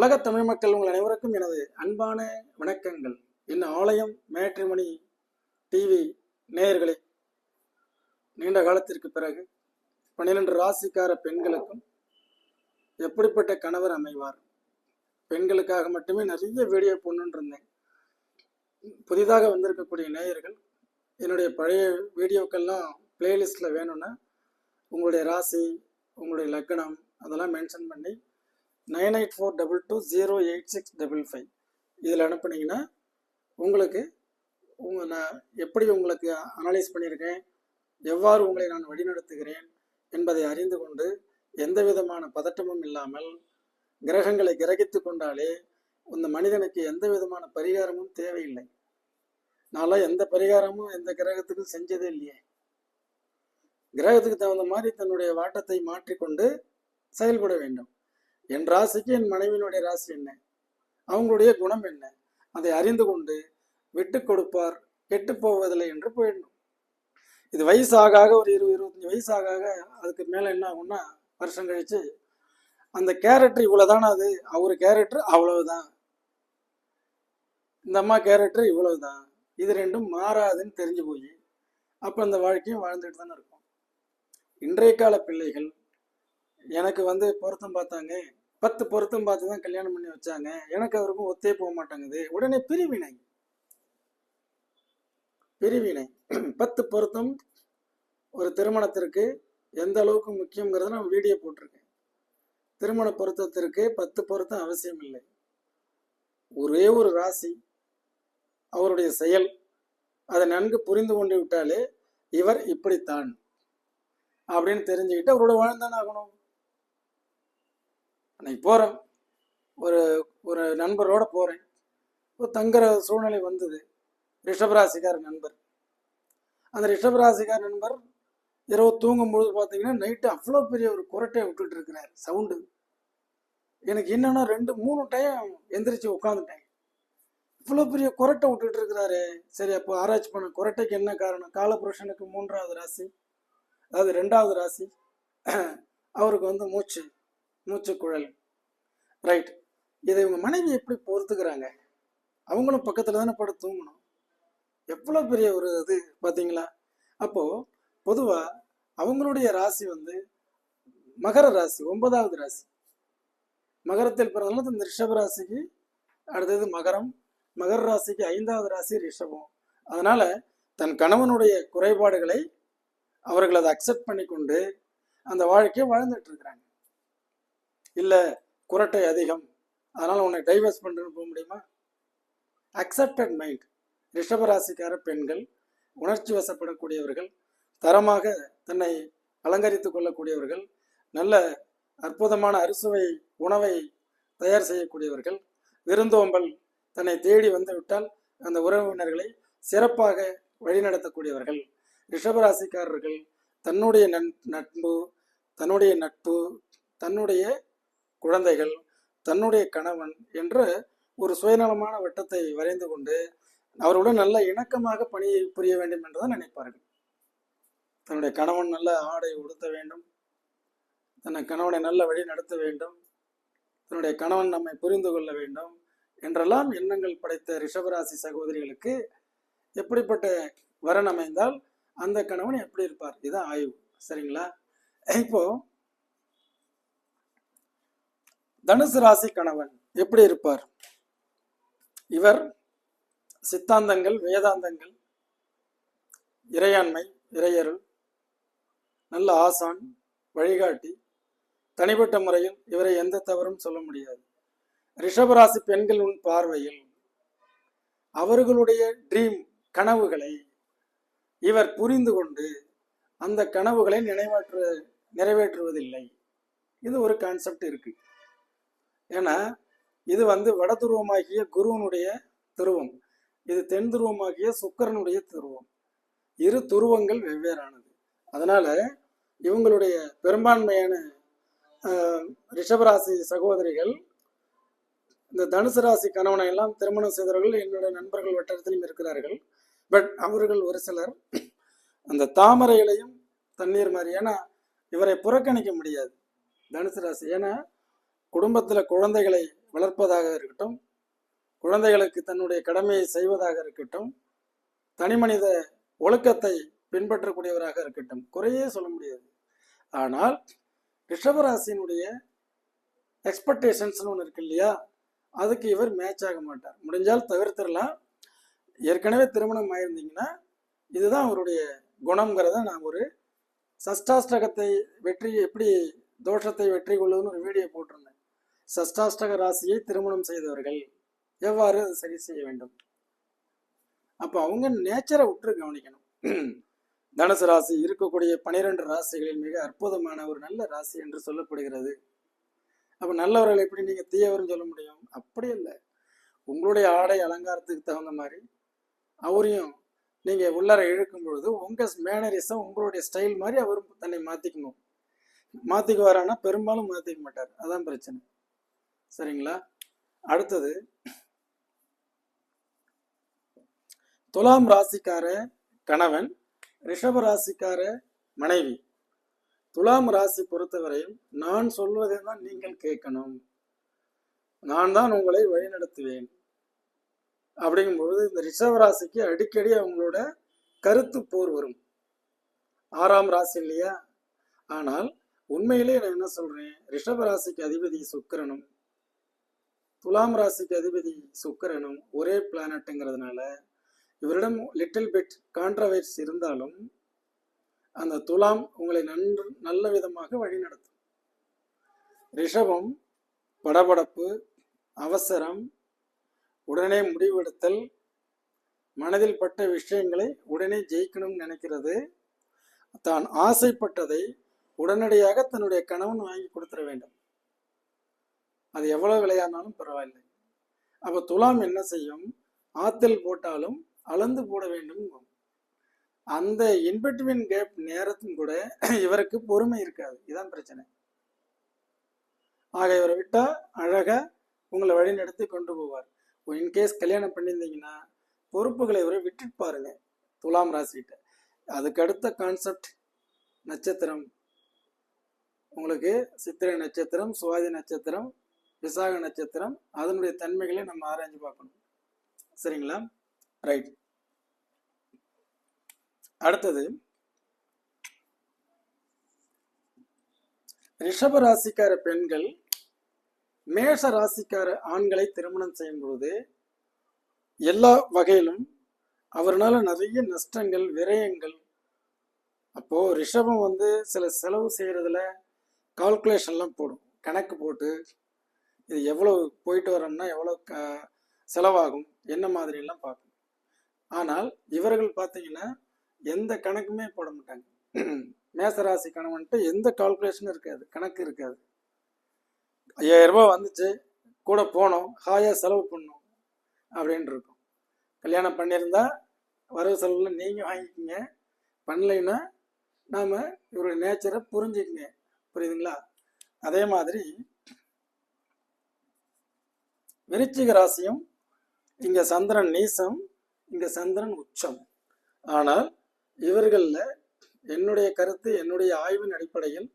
உலக தமிழ் மக்கள் உங்கள் அனைவருக்கும் எனது அன்பான வணக்கங்கள். என் ஆலயம் மேட்ரிமணி டிவி நேயர்களே நீண்ட காலத்திற்கு பிறகு பன்னிரண்டு ராசிக்கார பெண்களுக்கும் எப்படிப்பட்ட கணவர் அமைவார்? பெண்களுக்காக மட்டுமே நிறைய வீடியோ போடணுன்றிருந்தேன் புதிதாக வந்திருக்கக்கூடிய நேயர்கள் என்னுடைய பழைய வீடியோக்கள்லாம் பிளேலிஸ்டில் வேணும்னா உங்களுடைய ராசி உங்களுடைய லக்னம் அதெல்லாம் மென்ஷன் பண்ணி nine eight four double two zero eight six double five. இதில் அனுப்புனீங்கன்னா உங்களுக்கு உங்கள் நான் எப்படி உங்களுக்கு அனலைஸ் பண்ணியிருக்கேன் எவ்வாறு உங்களை நான் வழிநடத்துகிறேன் என்பதை அறிந்து கொண்டு எந்த விதமான பதட்டமும் இல்லாமல் கிரகங்களை கிரகித்து கொண்டாலே இந்த மனிதனுக்கு எந்த விதமான பரிகாரமும் தேவையில்லை. நான்லாம் எந்த பரிகாரமும் எந்த கிரகத்துக்கும் செஞ்சதே இல்லையே. கிரகத்துக்கு தகுந்த மாதிரி தன்னுடைய வாட்டத்தை மாற்றிக்கொண்டு செயல்பட வேண்டும். என் ராசிக்கு என் மனைவியினுடைய ராசி என்ன? அவங்களுடைய குணம் என்ன? அதை அறிந்து கொண்டு விட்டு கொடுப்பார் கெட்டு போவதில்லை என்று போயிடணும். இது வயசாக ஒரு இருபது இருபத்தஞ்சி வயசாக ஆக அதுக்கு மேலே என்ன ஆகும்னா வருஷம் கழிச்சு அந்த கேரக்டர் இவ்வளோதானா அது? அவர் கேரக்டர் அவ்வளவுதான். இந்த அம்மா கேரக்டர் இவ்வளவுதான். இது ரெண்டும் மாறாதுன்னு தெரிஞ்சு போய் அப்போ அந்த வாழ்க்கையும் வாழ்ந்துட்டு தானே இருக்கும். இன்றைய கால பிள்ளைகள் எனக்கு வந்து பொருத்தம் பார்த்தாங்க பத்து பொருத்தம் பார்த்து தான் கல்யாணம் பண்ணி வச்சாங்க. எனக்கு அவருக்கும் ஒத்தே போக மாட்டேங்குது. உடனே பிரிவினை. பிரிவினை. பத்து பொருத்தம் ஒரு திருமணத்திற்கு எந்த அளவுக்கு முக்கியங்கிறத நான் வீடியோ போட்டிருக்கேன். திருமண பொருத்தத்திற்கு பத்து பொருத்தம் அவசியம் இல்லை ஒரே ஒரு ராசி அவருடைய செயல். அதை நன்கு புரிந்து கொண்டு விட்டாலே இவர் இப்படித்தான் அப்படின்னு தெரிஞ்சுக்கிட்டு அவரோட வாழ்ந்தானே ஆகணும். அன்னைக்கு போகிறேன் ஒரு ஒரு நண்பரோட போகிறேன் ஒரு தங்குற சூழ்நிலை வந்தது. ரிஷபராசிக்கார நண்பர். அந்த ரிஷபராசிக்கார நண்பர் இரவு தூங்கும்பொழுது பார்த்தீங்கன்னா நைட்டு அவ்வளோ பெரிய ஒரு குரட்டையை விட்டுட்டு இருக்கிறார் சவுண்டு எனக்கு என்னென்னா ரெண்டு மூணு டைம் எந்திரிச்சு உட்காந்துட்டேன் இவ்வளோ பெரிய குரட்டை விட்டுட்டு இருக்கிறாரு சரி அப்போ ஆராய்ச்சி பண்ண. குரட்டைக்கு என்ன காரணம்? காலபுருஷனுக்கு மூன்றாவது ராசி. அதாவது ரெண்டாவது ராசி. அவருக்கு வந்து மூச்சு. மூச்சு குழல் ரைட் இதை இவங்க மனைவி எப்படி பொறுத்துக்கிறாங்க? அவங்களும் பக்கத்தில் தானே படம் தூங்கணும். எவ்வளோ பெரிய ஒரு இது பார்த்தீங்களா அப்போது பொதுவாக அவங்களுடைய ராசி வந்து மகர ராசி ஒன்பதாவது ராசி. மகரத்தில் பிறந்தனால இந்த ரிஷப ராசிக்கு அடுத்தது மகரம். மகர ராசிக்கு ஐந்தாவது ராசி ரிஷபம். அதனால் தன் கணவனுடைய குறைபாடுகளை அவர்கள் அதை அக்செப்ட் பண்ணி கொண்டு அந்த வாழ்க்கையை வாழ்ந்துட்டு இருக்கிறாங்க. இல்லை குரட்டை அதிகம். அதனால் உன்னை டைவர்ஸ் பண்ணுறேன்னு போக முடியுமா? அக்செப்டட் மைண்ட் ரிஷபராசிக்கார பெண்கள் உணர்ச்சி வசப்படக்கூடியவர்கள் தரமாக தன்னை அலங்கரித்து கொள்ளக்கூடியவர்கள் நல்ல அற்புதமான அறுசுவை உணவை தயார் செய்யக்கூடியவர்கள் விருந்தோம்பல் தன்னை தேடி வந்து விட்டால் அந்த உறவினர்களை சிறப்பாக வழிநடத்தக்கூடியவர்கள். ரிஷபராசிக்காரர்கள் தன்னுடைய நன் நட்பு தன்னுடைய நட்பு தன்னுடைய குழந்தைகள் தன்னுடைய கணவன் என்ற ஒரு சுயநலமான வட்டத்தை வரைந்து கொண்டு அவருடன் நல்ல இணக்கமாக பணியை புரிய வேண்டும் என்றுதான் நினைப்பார்கள். தன்னுடைய கணவன் நல்ல ஆடை உடுத்த வேண்டும். தன்னை கணவனை நல்ல வழி நடத்த வேண்டும். தன்னுடைய கணவன் நம்மை புரிந்து கொள்ள வேண்டும் என்றெல்லாம் எண்ணங்கள் படைத்த ரிஷபராசி சகோதரிகளுக்கு எப்படிப்பட்ட வரன் அமைந்தால் அந்த கணவன் எப்படி இருப்பார்? இதுதான் ஆய்வு. சரிங்களா? இப்போ தனுசு ராசி கணவன் எப்படி இருப்பார்? இவர் சித்தாந்தங்கள் வேதாந்தங்கள் இறையாண்மை இறையருள் நல்ல ஆசான் வழிகாட்டி தனிப்பட்ட முறையில் இவரை எந்த தவறும் சொல்ல முடியாது. ரிஷபராசி பெண்களின் பார்வையில் அவர்களுடைய ட்ரீம் கனவுகளை இவர் புரிந்து கொண்டு அந்த கனவுகளை நினைவாற்று நிறைவேற்றுவதில்லை. இது ஒரு கான்செப்ட் இருக்குது ஏன்னா இது வந்து வட துருவமாகிய குருவனுடைய துருவம். இது தென் துருவமாகிய சுக்கரனுடைய துருவம். இரு துருவங்கள் வெவ்வேறானது. அதனால இவங்களுடைய பெரும்பான்மையான ரிஷபராசி சகோதரிகள் இந்த தனுசு ராசி கணவனை எல்லாம் திருமணம் செய்தவர்கள் என்னுடைய நண்பர்கள் வட்டாரத்திலும் இருக்கிறார்கள். பட் அவர்கள் ஒரு சிலர் அந்த தாமரை இலையும் தண்ணீர் மாதிரி. ஏன்னா இவரை புறக்கணிக்க முடியாது தனுசு ராசி. ஏன்னா குடும்பத்தில் குழந்தைகளை வளர்ப்பதாக இருக்கட்டும் குழந்தைகளுக்கு தன்னுடைய கடமையை செய்வதாக இருக்கட்டும் தனிமனித ஒழுக்கத்தை பின்பற்றக்கூடியவராக இருக்கட்டும் குறையே சொல்ல முடியாது. ஆனால் ரிஷபராசியினுடைய எக்ஸ்பெக்டேஷன்ஸ்னு ஒன்று இருக்கு இல்லையா? அதுக்கு இவர் மேட்ச் ஆக மாட்டார். முடிஞ்சால் தவிர்த்திடலாம். ஏற்கனவே திருமணம் ஆயிருந்தீங்கன்னா இதுதான் அவருடைய குணங்கிறத நான் ஒரு சஷ்டாஷ்டகத்தை வெற்றி எப்படி தோஷத்தை வெற்றி கொள்ளுதுன்னு ஒரு வீடியோ போட்டிருந்தேன். சஷ்டாஷ்டக ராசியை திருமணம் செய்தவர்கள் எவ்வாறு அதை சரி செய்ய வேண்டும்? அப்போ அவங்க நேச்சரை உற்று கவனிக்கணும். தனுசு ராசி இருக்கக்கூடிய பனிரெண்டு ராசிகளில் மிக அற்புதமான ஒரு நல்ல ராசி என்று சொல்லப்படுகிறது. அப்போ நல்லவர்கள் எப்படி நீங்கள் தீயவர்னு சொல்ல முடியும்? அப்படி இல்லை. உங்களுடைய ஆடை அலங்காரத்துக்கு தகுந்த மாதிரி அவரையும் நீங்கள் உள்ளார இழுக்கும் பொழுது உங்கள் மேனரிசம் உங்களுடைய ஸ்டைல் மாதிரி அவர் தன்னை மாற்றிக்கணும் மாற்றிக்குவாரானா பெரும்பாலும் மாற்றிக்க மாட்டார். அதான் பிரச்சனை. சரிங்களா? அடுத்தது துலாம் ராசிக்கார கணவன் ரிஷப ராசிக்கார மனைவி. துலாம் ராசி பொறுத்தவரையும் நான் சொல்வதை தான் நீங்கள் கேட்கணும். நான் தான் உங்களை வழிநடத்துவேன். அப்படிங்கும்பொழுது இந்த ரிஷப ராசிக்கு அடிக்கடி அவங்களோட கருத்து போர் வரும். ஆறாம் ராசி இல்லையா? ஆனால் உண்மையிலே நான் என்ன சொல்றேன்? ரிஷப ராசிக்கு அதிபதி சுக்கிரனும் துலாம் ராசிக்கு அதிபதி சுக்கரனும் ஒரே பிளானட்டுங்கிறதுனால இவரிடம் லிட்டில் பிட் கான்ட்ரவர்ஸ் இருந்தாலும் அந்த துலாம் உங்களை நன்று நல்ல விதமாக வழிநடத்தும். ரிஷபம் படபடப்பு அவசரம் உடனே முடிவெடுத்தல் மனதில் பட்ட விஷயங்களை உடனே ஜெயிக்கணும்னு நினைக்கிறது. தான் ஆசைப்பட்டதை உடனடியாக தன்னுடைய கணவன் வாங்கி கொடுத்துட வேண்டும். அது எவ்வளவு விலையானாலும் பரவாயில்லை. அப்போ துலாம் என்ன செய்யும்? ஆத்தில் போட்டாலும் அளந்து போட வேண்டும். அந்த இன்பிட்வீன் கேப் நேரத்தும் கூட இவருக்கு பொறுமை இருக்காது. இதான் பிரச்சனை. ஆக இவரை விட்டா அழகா உங்களை வழி நடத்தி கொண்டு போவார். இன்கேஸ் கல்யாணம் பண்ணியிருந்தீங்கன்னா பொறுப்புகளை இவரை விட்டுட்டு பாருங்க. துலாம் ராசிகிட்ட. அதுக்கு அடுத்த கான்செப்ட் நட்சத்திரம். உங்களுக்கு சித்திரை நட்சத்திரம் சுவாதி நட்சத்திரம் விசாக நட்சத்திரம் அதனுடைய தன்மைகளை நம்ம ஆராய்ஞ்சு பார்க்கணும். சரிங்களா? ரைட் அடுத்தது ரிஷப ராசிக்கார பெண்கள் மேஷ ராசிக்கார ஆண்களை திருமணம் செய்யும் பொழுது எல்லா வகையிலும் அவர்னால நிறைய நஷ்டங்கள் விரயங்கள் அப்போ ரிஷபம் வந்து சில செலவு செய்யறதுல கால்குலேஷன்லாம் போடும். கணக்கு போட்டு இது எவ்வளவு போயிட்டு வரோம்னா எவ்வளோ க செலவாகும்? என்ன மாதிரிலாம் பார்க்கணும். ஆனால் இவர்கள் பார்த்தீங்கன்னா எந்த கணக்குமே போட மாட்டாங்க. மேசராசி கணவன்ட்டு எந்த கால்குலேஷனும் இருக்காது. கணக்கு இருக்காது. ஐயாயிரம் ரூபாய் வந்துச்சு கூட போனோம் ஹாயாக செலவு பண்ணோம் அப்படின்னு இருக்கும். கல்யாணம் பண்ணியிருந்தா வரவு செலவில் நீங்கள் வாங்கிக்கோங்க. பண்ணலைன்னா நாம் இவருடைய நேச்சரை புரிஞ்சுக்குங்க. புரியுதுங்களா? அதே மாதிரி விருச்சிக ராசியும் இங்கே சந்திரன் நீசம் இங்கே சந்திரன் உச்சம். ஆனால் இவர்களில் என்னுடைய கருத்து என்னுடைய ஆய்வின் அடிப்படையில்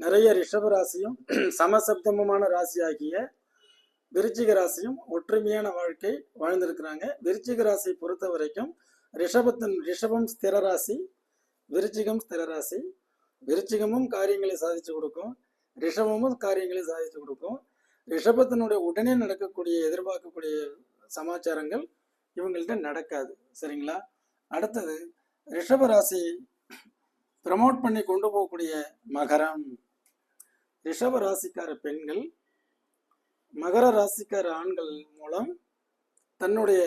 நிறைய ரிஷப ராசியும் சமசப்தமமான ராசியாகிய விருச்சிக ராசியும் ஒற்றுமையான வாழ்க்கை வாழ்ந்திருக்கிறாங்க. விருச்சிக ராசியை பொறுத்த வரைக்கும் ரிஷபத்தின் ரிஷபம் ஸ்திர ராசி விருச்சிகம் ஸ்திர ராசி. விருச்சிகமும் காரியங்களை சாதிச்சு கொடுக்கும் ரிஷபமும் காரியங்களை சாதிச்சு கொடுக்கும். ரிஷபத்தினுடைய உடனே நடக்கக்கூடிய எதிர்பார்க்கக்கூடிய சமாச்சாரங்கள் இவங்கள்ட்ட நடக்காது. சரிங்களா? அடுத்தது ரிஷப ராசி ப்ரமோட் பண்ணி கொண்டு போகக்கூடிய மகரம். ரிஷப ராசிக்கார பெண்கள் மகர ராசிக்கார ஆண்கள் மூலம் தன்னுடைய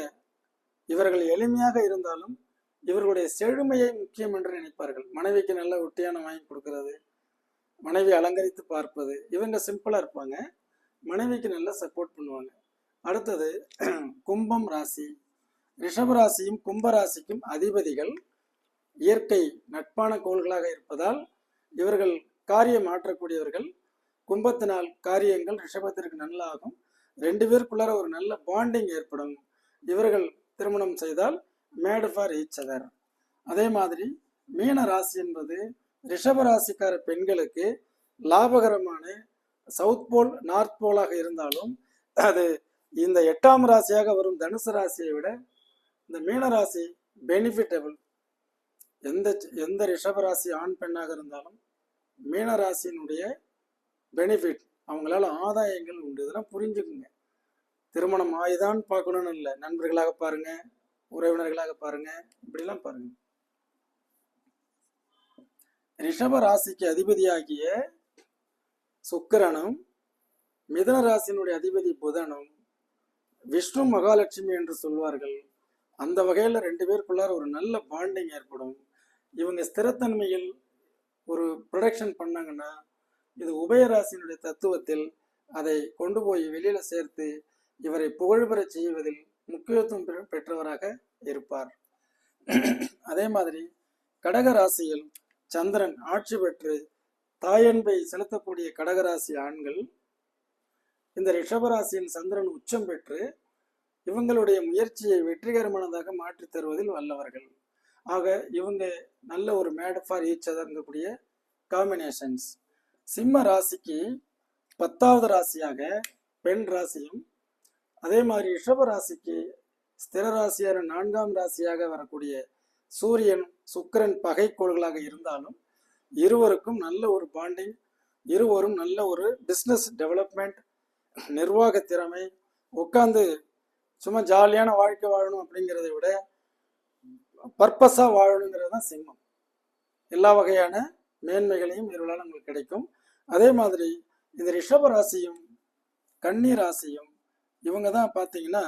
இவர்கள் எளிமையாக இருந்தாலும் இவர்களுடைய செழுமையை முக்கியம் என்று நினைப்பார்கள். மனைவிக்கு நல்ல ஒட்டியான வாங்கி கொடுக்கறது மனைவி அலங்கரித்து பார்ப்பது இவங்க சிம்பிளாக இருப்பாங்க. மனைவிக்கு நல்லா சப்போர்ட் பண்ணுவாங்க. அடுத்தது கும்பம் ராசி. ரிஷபராசியும் ராசியும் அதிபதிகள் இயற்கை நட்பான கோள்களாக இருப்பதால் இவர்கள் காரியம் ஆற்றக்கூடியவர்கள். கும்பத்தினால் காரியங்கள் ரிஷபத்திற்கு நல்லாகும். ரெண்டு பேருக்குள்ளார ஒரு நல்ல பாண்டிங் ஏற்படும். இவர்கள் திருமணம் செய்தால் மேடு ஃபார் ஈச் அதர் அதே மாதிரி மீன ராசி என்பது ரிஷப ராசிக்கார பெண்களுக்கு லாபகரமான சவுத் போல் நார்த் போலாக இருந்தாலும் அது இந்த எட்டாம் ராசியாக வரும் தனுசு ராசியை விட இந்த மீன ராசி பெனிஃபிட்டபிள் எந்த எந்த ரிஷப ராசி ஆண் பெண்ணாக இருந்தாலும் மீன ராசியினுடைய பெனிஃபிட் அவங்களால ஆதாயங்கள் உண்டு. இதெல்லாம் புரிஞ்சுக்குங்க. திருமணம் ஆயுதான் பார்க்கணும்னு இல்லை. நண்பர்களாக பாருங்க உறவினர்களாக பாருங்க இப்படிலாம் பாருங்க. ரிஷப ராசிக்கு அதிபதியாகிய சுக்கிரனும் மிதன ராசியினுடைய அதிபதி புதனும் விஷ்ணு மகாலட்சுமி என்று சொல்வார்கள். அந்த வகையில் ரெண்டு பேருக்குள்ளார ஒரு நல்ல பாண்டிங் ஏற்படும். இவங்க ஸ்திரத்தன்மையில் ஒரு ப்ரொடக்ஷன் பண்ணாங்கன்னா இது உபயராசினுடைய தத்துவத்தில் அதை கொண்டு போய் வெளியில் சேர்த்து இவரை புகழ்பெறச் செய்வதில் முக்கியத்துவம் பெ- பெற்றவராக இருப்பார். அதே மாதிரி கடக ராசியில் சந்திரன் ஆட்சி பெற்று தாயன்பை செலுத்தக்கூடிய கடகராசி ஆண்கள் இந்த ரிஷபராசியின் சந்திரன் உச்சம் பெற்று இவங்களுடைய முயற்சியை வெற்றிகரமானதாக மாற்றித் தருவதில் வல்லவர்கள். ஆக இவங்க நல்ல ஒரு மேட் ஃபார் ஈச் அதர்ங்கக்கூடிய காம்பினேஷன்ஸ் சிம்ம ராசிக்கு பத்தாவது ராசியாக பெண் ராசியும் அதே மாதிரி ரிஷப ராசிக்கு ஸ்திர ராசியான நான்காம் ராசியாக வரக்கூடிய சூரியன் சுக்கிரன் பகைக்கோள்களாக இருந்தாலும் இருவருக்கும் நல்ல ஒரு பாண்டிங் இருவரும் நல்ல ஒரு பிஸ்னஸ் டெவலப்மெண்ட் நிர்வாக திறமை உட்காந்து சும்மா ஜாலியான வாழ்க்கை வாழணும் அப்படிங்கிறத விட பர்பஸாக வாழணுங்கிறது தான் சிம்மம். எல்லா வகையான மேன்மைகளையும் இவர்களால் உங்களுக்கு கிடைக்கும். அதே மாதிரி இந்த ரிஷப ராசியும் கன்னி ராசியும் இவங்க தான் பார்த்தீங்கன்னா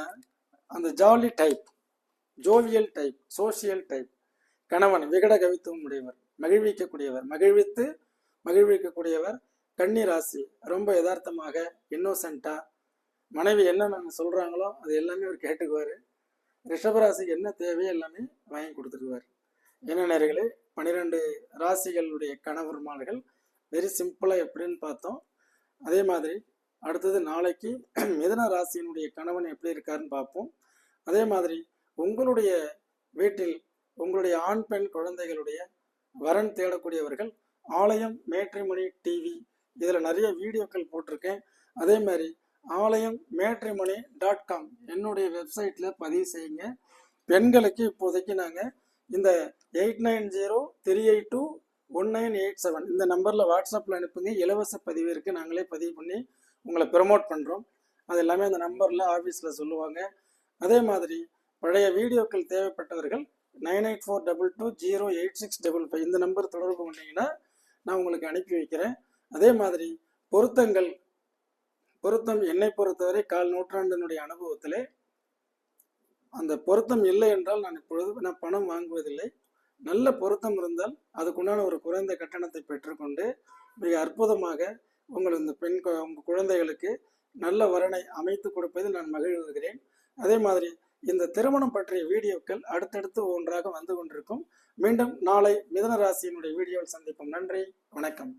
அந்த jolly type jovial type social type கணவன் விகட கவித்துவம் உடையவர். மகிழ்விக்கக்கூடியவர் மகிழ்வித்து மகிழ்விக்கக்கூடியவர் கன்னி ராசி. ரொம்ப யதார்த்தமாக இன்னோசென்ட்டா மனைவி என்னென்ன சொல்றாங்களோ அது எல்லாமே அவர் கேட்டுக்குவார். ரிஷபராசிக்கு என்ன தேவையோ எல்லாமே வாங்கி கொடுத்துருவார். என்ன நேர்களே பன்னிரெண்டு ராசிகளுடைய கணவர்மார்கள் வெரி சிம்பிளாக எப்படின்னு பார்த்தோம். அதே மாதிரி அடுத்தது நாளைக்கு மிதன ராசியினுடைய கணவன் எப்படி இருக்காருன்னு பார்ப்போம். அதே மாதிரி உங்களுடைய வீட்டில் உங்களுடைய ஆண் பெண் குழந்தைகளுடைய வரன் தேடக்கூடியவர்கள் ஆலயம் மேட்ரிமணி டிவி இதில் நிறைய வீடியோக்கள் போட்டிருக்கேன். அதே மாதிரி ஆலயம் மேட்ரிமணி டாட் காம் என்னுடைய வெப்சைட்டில் பதிவு செய்யுங்க. பெண்களுக்கு இப்போதைக்கு நாங்கள் இந்த eight nine zero three eight two one nine eight seven இந்த நம்பரில் வாட்ஸ்அப்பில் அனுப்புங்க. இலவச பதிவிற்கு நாங்களே பதிவு பண்ணி உங்களை ப்ரமோட் பண்ணுறோம் அது எல்லாமே அந்த நம்பரில் ஆஃபீஸில் சொல்லுவாங்க. அதே மாதிரி பழைய வீடியோக்கள் தேவைப்பட்டவர்கள் nine eight four double two zero eight six double five இந்த நம்பர் தொடர்பு கொண்டீங்கன்னா நான் உங்களுக்கு அனுப்பி வைக்கிறேன். அதே மாதிரி பொருத்தங்கள் பொருத்தம் என்னை பொறுத்தவரை கால் நூற்றாண்டினுடைய அனுபவத்திலே அந்த பொருத்தம் இல்லை என்றால் நான் இப்பொழுது நான் பணம் வாங்குவதில்லை. நல்ல பொருத்தம் இருந்தால் அதுக்குண்டான ஒரு குறைந்த கட்டணத்தை பெற்றுக்கொண்டு மிக அற்புதமாக உங்கள் இந்த பெண் கு- உங்கள் குழந்தைகளுக்கு நல்ல வரனை அமைத்து கொடுப்பதில் நான் மகிழ்வுகிறேன் அதே மாதிரி இந்த திருமணம் பற்றிய வீடியோக்கள் அடுத்தடுத்து ஒன்றாக வந்து கொண்டிருக்கும். மீண்டும் நாளை மிதன ராசியினுடைய வீடியோவில் சந்திப்போம். நன்றி வணக்கம்.